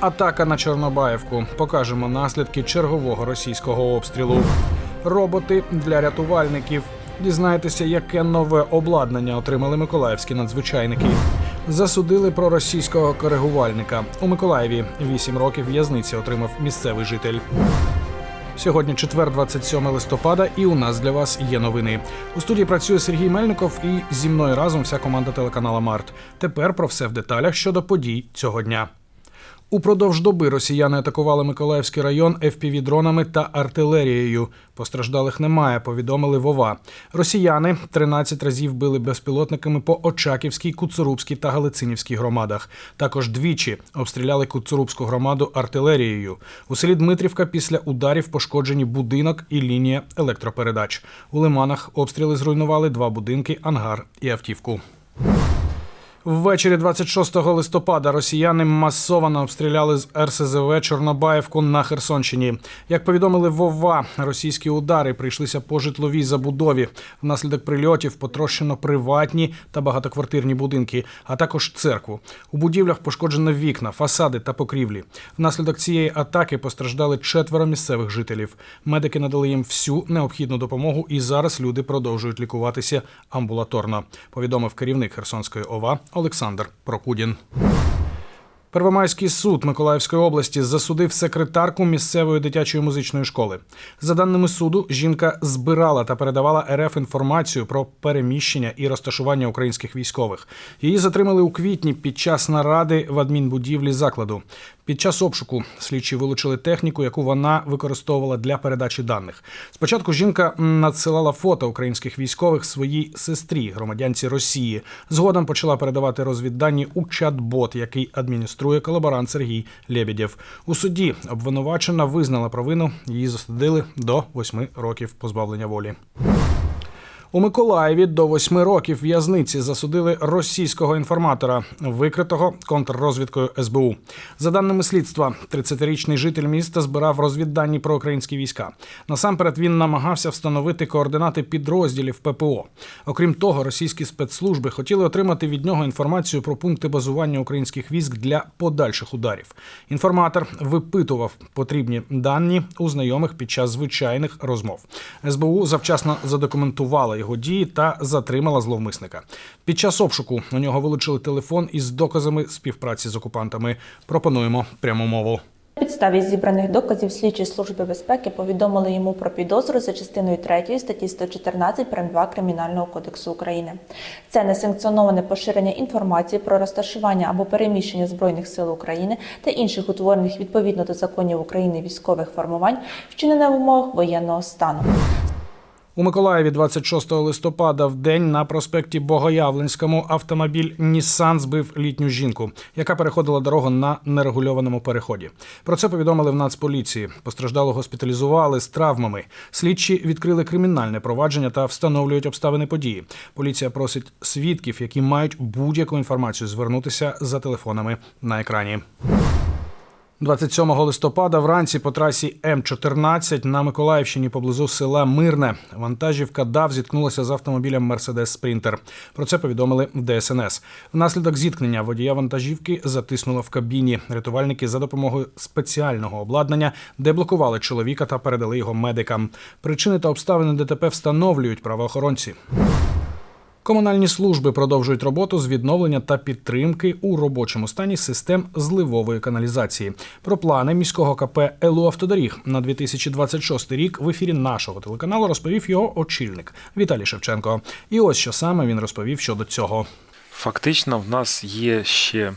Атака на Чорнобаївку. Покажемо наслідки чергового російського обстрілу. Роботи для рятувальників. Дізнаєтеся, яке нове обладнання отримали миколаївські надзвичайники. Засудили проросійського коригувальника. У Миколаєві 8 років в'язниці отримав місцевий житель. Сьогодні четвер, 27 листопада, і у нас для вас є новини. У студії працює Сергій Мельников і зі мною разом вся команда телеканала Март. Тепер про все в деталях щодо подій цього дня. Упродовж доби росіяни атакували Миколаївський район fpv дронами та артилерією. Постраждалих немає, повідомили Вова. Росіяни 13 разів били безпілотниками по Очаківській, Куцурубській та Галицинівській громадах. Також двічі обстріляли Куцурубську громаду артилерією. У селі Дмитрівка після ударів пошкоджені будинок і лінія електропередач. У Лиманах обстріли зруйнували два будинки, ангар і автівку. Ввечері 26 листопада росіяни масово обстріляли з РСЗВ Чорнобаївку на Херсонщині. Як повідомили Вова, російські удари прийшлися по житловій забудові. Внаслідок прильотів потрощено приватні та багатоквартирні будинки, а також церкву. У будівлях пошкоджено вікна, фасади та покрівлі. Внаслідок цієї атаки постраждали четверо місцевих жителів. Медики надали їм всю необхідну допомогу, і зараз люди продовжують лікуватися амбулаторно. Повідомив керівник Херсонської ОВА Олександр Прокудін. Первомайський суд Миколаївської області засудив секретарку місцевої дитячої музичної школи. За даними суду, жінка збирала та передавала РФ інформацію про переміщення і розташування українських військових. Її затримали у квітні під час наради в адмінбудівлі закладу. Під час обшуку слідчі вилучили техніку, яку вона використовувала для передачі даних. Спочатку жінка надсилала фото українських військових своїй сестрі, громадянці Росії. Згодом почала передавати розвіддані у чат-бот, який адмініструє колаборант Сергій Лєбєдєв. У суді обвинувачена визнала провину. Її засудили до восьми років позбавлення волі. У Миколаєві до восьми років в'язниці засудили російського інформатора, викритого контррозвідкою СБУ. За даними слідства, 30-річний житель міста збирав розвіддані про українські війська. Насамперед він намагався встановити координати підрозділів ППО. Окрім того, російські спецслужби хотіли отримати від нього інформацію про пункти базування українських військ для подальших ударів. Інформатор випитував потрібні дані у знайомих під час звичайних розмов. СБУ завчасно задокументувала його дії та затримала зловмисника. Під час обшуку у нього вилучили телефон із доказами співпраці з окупантами. Пропонуємо пряму мову. Підставі зібраних доказів слідчі служби безпеки повідомили йому про підозру за частиною 3 статті 114 прим. 2 Кримінального кодексу України. Це несанкціоноване поширення інформації про розташування або переміщення збройних сил України та інших утворених відповідно до законів України військових формувань, вчинене в умовах воєнного стану. У Миколаєві 26 листопада в день на проспекті Богоявленському автомобіль Нісан збив літню жінку, яка переходила дорогу на нерегульованому переході. Про це повідомили в Нацполіції. Постраждало госпіталізували з травмами. Слідчі відкрили кримінальне провадження та встановлюють обставини події. Поліція просить свідків, які мають будь-яку інформацію, звернутися за телефонами на екрані. 27 листопада вранці по трасі М14 на Миколаївщині поблизу села Мирне вантажівка ДАВ зіткнулася з автомобілем Мерседес Спринтер. Про це повідомили ДСНС. Внаслідок зіткнення водія вантажівки затиснуло в кабіні. Рятувальники за допомогою спеціального обладнання деблокували чоловіка та передали його медикам. Причини та обставини ДТП встановлюють правоохоронці. Комунальні служби продовжують роботу з відновлення та підтримки у робочому стані систем зливової каналізації. Про плани міського КП «Елу Автодоріг» на 2026 рік в ефірі нашого телеканалу розповів його очільник Віталій Шевченко. І ось що саме він розповів щодо цього. Фактично, в нас є ще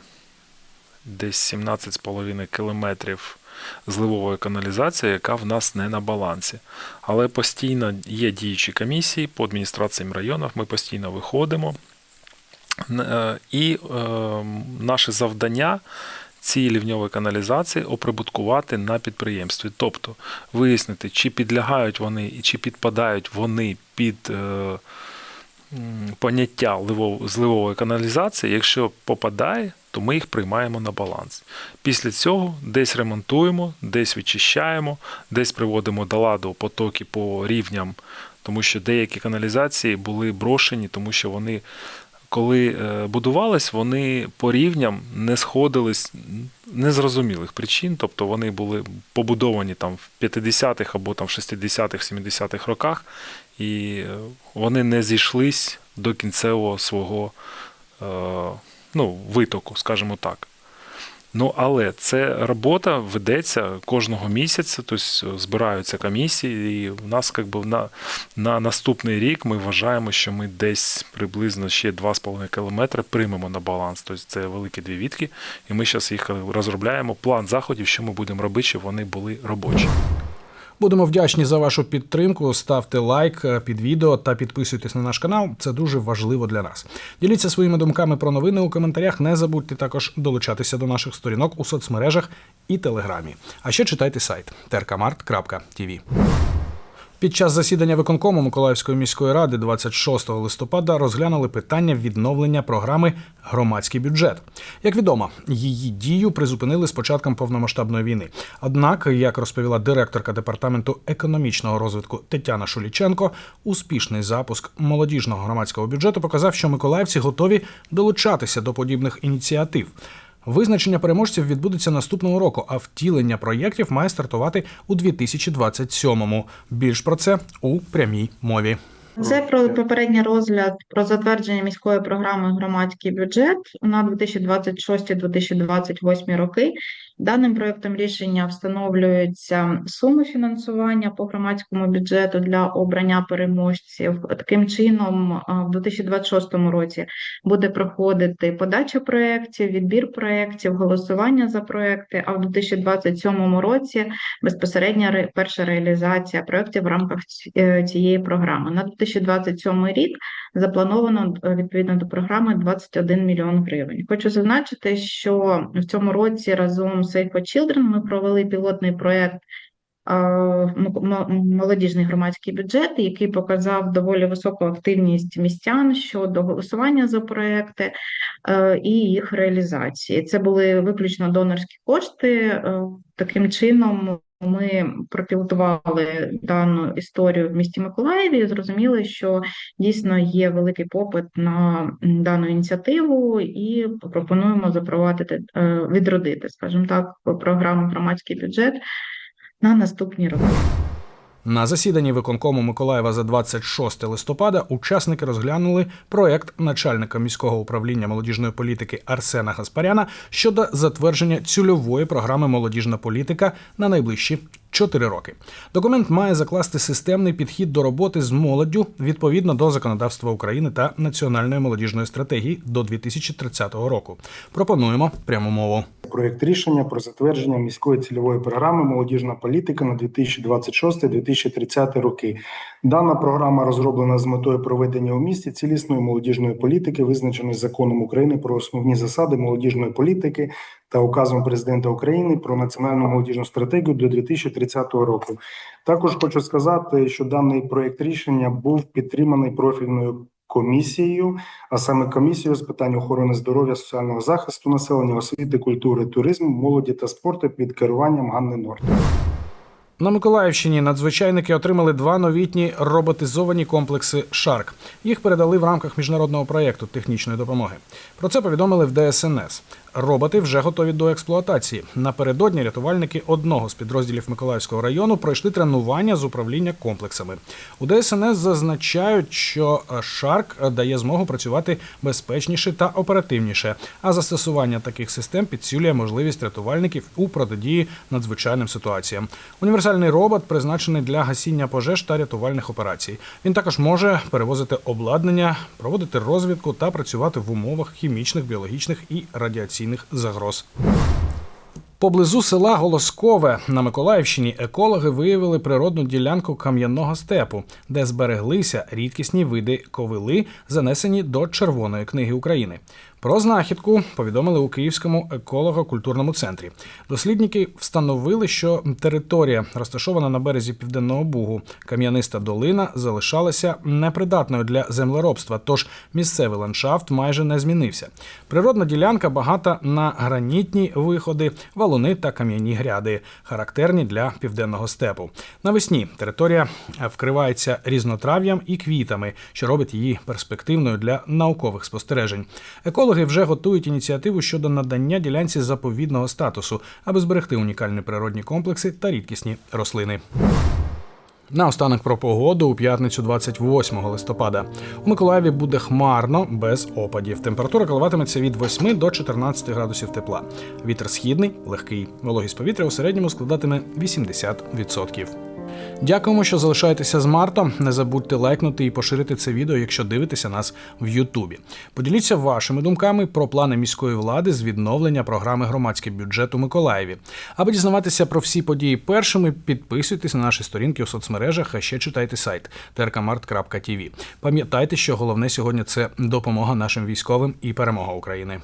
десь 17,5 кілометрів зливової каналізації, яка в нас не на балансі. Але постійно є діючі комісії по адміністраціям районів, ми постійно виходимо. Е, І е, наше завдання ці лівньові каналізації оприбуткувати на підприємстві. Тобто вияснити, чи підлягають вони і чи підпадають вони під. Е, Поняття зливової каналізації, якщо попадає, то ми їх приймаємо на баланс. Після цього десь ремонтуємо, десь відчищаємо, десь приводимо до ладу потоки по рівням, тому що деякі каналізації були брошені, тому що вони коли е, будувались, вони по рівням не сходились незрозумілих причин. Тобто вони були побудовані там в 50-х або там в 60-х, 70-х роках, і е, вони не зійшлись до кінцевого свого е, ну, витоку, скажімо так. Ну, але це робота ведеться кожного місяця, тобто збираються комісії, і в нас якби, на, на наступний рік ми вважаємо, що ми десь приблизно ще 2,5 кілометри приймемо на баланс. Тобто це великі дві відки, і ми зараз їх розробляємо. План заходів, що ми будемо робити, щоб вони були робочі. Будемо вдячні за вашу підтримку. Ставте лайк е, під відео та підписуйтесь на наш канал. Це дуже важливо для нас. Діліться своїми думками про новини у коментарях. Не забудьте також долучатися до наших сторінок у соцмережах і телеграмі. А ще читайте сайт terkamart.tv. Під час засідання виконкому Миколаївської міської ради 26 листопада розглянули питання відновлення програми Громадський бюджет. Як відомо, її дію призупинили з початком повномасштабної війни. Однак, як розповіла директорка департаменту економічного розвитку Тетяна Шуліченко, успішний запуск молодіжного громадського бюджету показав, що миколаївці готові долучатися до подібних ініціатив. Визначення переможців відбудеться наступного року, а втілення проєктів має стартувати у 2027-му. Більш про це у прямій мові. Це про попередній розгляд про затвердження міської програми громадський бюджет на 2026-2028 роки. Даним проектом рішення встановлюються суми фінансування по громадському бюджету для обрання переможців. Таким чином, а, в 2026 році буде проходити подача проєктів, відбір проєктів, голосування за проєкти. А в 2027 році безпосередня ре- перша реалізація проєктів в рамках е, цієї програми. На 2027 рік заплановано е, відповідно до програми 21 мільйон гривень. Хочу зазначити, що в цьому році разом з Save for Children ми провели пілотний проєкт молодіжний громадський бюджет, який показав доволі високу активність містян щодо голосування за проекти е, і їх реалізації. Це були виключно донорські кошти. е, Таким чином ми пропілотували дану історію в місті Миколаєві і зрозуміли, що дійсно є великий попит на дану ініціативу, і пропонуємо запровадити е, відродити, скажімо так, програму громадський бюджет на наступні роки. На засіданні виконкому Миколаєва за 26 листопада учасники розглянули проект начальника міського управління молодіжної політики Арсена Гаспаряна щодо затвердження цільової програми молодіжна політика на найближчі 4 роки. Документ має закласти системний підхід до роботи з молоддю відповідно до законодавства України та національної молодіжної стратегії до 2030 року. Пропонуємо пряму мову. Проєкт рішення про затвердження міської цільової програми Молодіжна політика на 2026-2030 роки. Дана програма розроблена з метою проведення у місті цілісної молодіжної політики, визначеної законом України про основні засади молодіжної політики та указом президента України про національну молодіжну стратегію до 2030 року. Також хочу сказати, що даний проєкт рішення був підтриманий профільною комісією, а саме комісією з питань охорони здоров'я, соціального захисту населення, освіти, культури, туризму, молоді та спорту під керуванням Ганни Норт. На Миколаївщині надзвичайники отримали два новітні роботизовані комплекси Шарк. Їх передали в рамках міжнародного проєкту технічної допомоги. Про це повідомили в ДСНС. Роботи вже готові до експлуатації. Напередодні рятувальники одного з підрозділів Миколаївського району пройшли тренування з управління комплексами. У ДСНС зазначають, що Шарк дає змогу працювати безпечніше та оперативніше. А застосування таких систем підсилює можливість рятувальників у протидії надзвичайним ситуаціям. Універсальний робот призначений для гасіння пожеж та рятувальних операцій. Він також може перевозити обладнання, проводити розвідку та працювати в умовах хімічних, біологічних і радіаційних загроз. Поблизу села Голоскове на Миколаївщині екологи виявили природну ділянку кам'яного степу, де збереглися рідкісні види ковили, занесені до Червоної книги України. Про знахідку повідомили у Київському еколого-культурному центрі. Дослідники встановили, що територія, розташована на березі південного бугу, кам'яниста долина, залишалася непридатною для землеробства, тож місцевий ландшафт майже не змінився. Природна ділянка багата на гранітні виходи, валуни та кам'яні гряди, характерні для південного степу. Навесні територія вкривається різнотрав'ям і квітами, що робить її перспективною для наукових спостережень. Екологи вже готують ініціативу щодо надання ділянці заповідного статусу, аби зберегти унікальні природні комплекси та рідкісні рослини. Наостанок про погоду у п'ятницю 28 листопада. У Миколаєві буде хмарно без опадів. Температура коливатиметься від 8 до 14 градусів тепла. Вітер східний, легкий. Вологість повітря у середньому складатиме 80%. Дякуємо, що залишаєтеся з Марто. Не забудьте лайкнути і поширити це відео, якщо дивитеся нас в Ютубі. Поділіться вашими думками про плани міської влади з відновлення програми громадський бюджет у Миколаєві. Аби дізнаватися про всі події першими, підписуйтесь на наші сторінки у соцмережах, а ще читайте сайт trkmart.tv. Пам'ятайте, що головне сьогодні це допомога нашим військовим і перемога України.